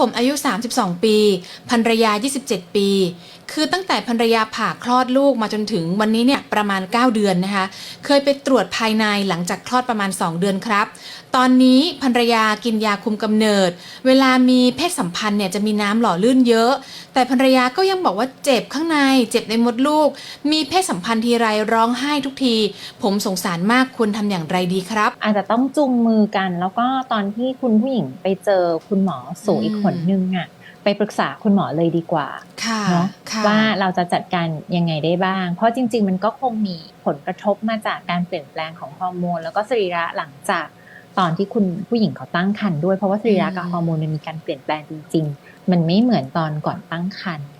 ผมอายุ 32 ปี ภรรยา 27 ปี คือตั้งแต่ภรรยาผ่าคลอดลูกมาจนถึงวันนี้เนี่ยประมาณ 9 เดือนนะคะ เคยไปตรวจภายในหลังจากคลอดประมาณ 2 เดือนครับ ตอนนี้ภรรยากินยาคุมกำเนิด เวลามีเพศสัมพันธ์เนี่ยจะมีน้ำหล่อลื่นเยอะ แต่ภรรยาก็ยังบอกว่าเจ็บข้างใน เจ็บในมดลูก มีเพศสัมพันธ์ทีไรร้องไห้ทุกที ผมสงสารมากควรทำอย่างไรดีครับ อาจจะต้องจูงมือกัน แล้วก็ตอนที่คุณผู้หญิงไปเจอคุณหมอสูอีกคนนึงอะไปปรึกษาคุณหมอเลยดีกว่าค่ะเนาะค่ะว่าเราจะจัดการยังไงได้บ้าง เพราะจริง ๆ มันก็คงมีผลกระทบมาจากการเปลี่ยนแปลงของฮอร์โมนแล้วก็สรีระหลังจากตอนที่คุณผู้หญิงเขาตั้งครรภ์ด้วยเพราะว่าสรีระกับฮอร์โมนมันมีการเปลี่ยนแปลงจริง ๆ มันไม่เหมือนตอนก่อนตั้งครรภ์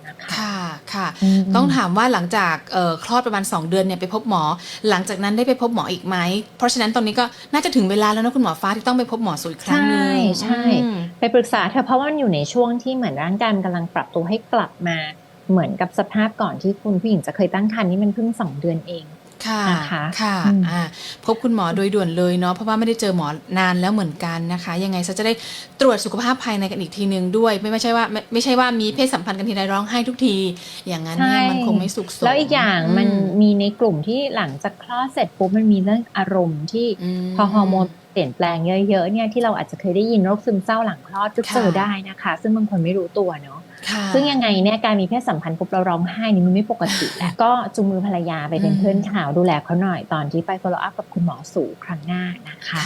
นะ คะค่ะค่ะมต้องถามว่าหลังจากเอ่อคลอดประมาณ 2 เดือนเนี่ยไปพบหมอ หลังจากนั้นได้ไปพบหมออีกไหม เพราะฉะนั้นตอนนี้ก็น่าจะถึงเวลาแล้วนะคุณหมอฟ้าที่ต้องไปพบหมอสูอีกครั้งหนึงใช่ใช่อืมไปปรึกษาเธอะเพราะว่ามันอยู่ในช่วงที่เหมือนร่างกายมันกำลังปรับตัวให้กลับมาเหมือนกับสภาพก่อนที่คุณผู้หญิงจะเคยตั้งครรภ์นี่มันเพิ่งสองเดือนเอง ค่ะนะคะค่ะอืมอ่าพบคุณหมอโดยด่วนเลยเนาะเพราะว่าไม่ได้เจอหมอนานแล้วเหมือนกันนะคะ ยังไงซะจะได้ตรวจสุขภาพภายในกันอีกทีนึงด้วย ไม่ไม่ใช่ว่าไม่ไม่ใช่ว่ามีเพศสัมพันธ์กันทีไรร้องไห้ทุกที อย่างนั้นเนี่ยมันคงไม่สุขสมแล้วอีกอย่างมันอืมีในกลุ่มที่หลังจากคลอดเสร็จปุ๊บมันมีเรื่องอารมณ์ที่มพอฮอร์โมน เปลี่ยนแปลงเยอะๆเนี่ยที่เราอาจจะเคยได้ยินโรคซึมเศร้าหลังคลอดก็เจอค่ะได้นะคะ ซึ่งบางคนไม่รู้ตัวเนาะค่ะซึ่งยังไงเนี่ยการมีเพศสัมพันธ์ปุ๊บเราร้องไห้นี่มันไม่ปกติ แล้วก็จูงมือภรรยาไปเป็นอืมเพื่อนข่าวดูแลเขาหน่อยตอนที่ไป follow up กับคุณหมอสู่ครั้งหน้านะคะ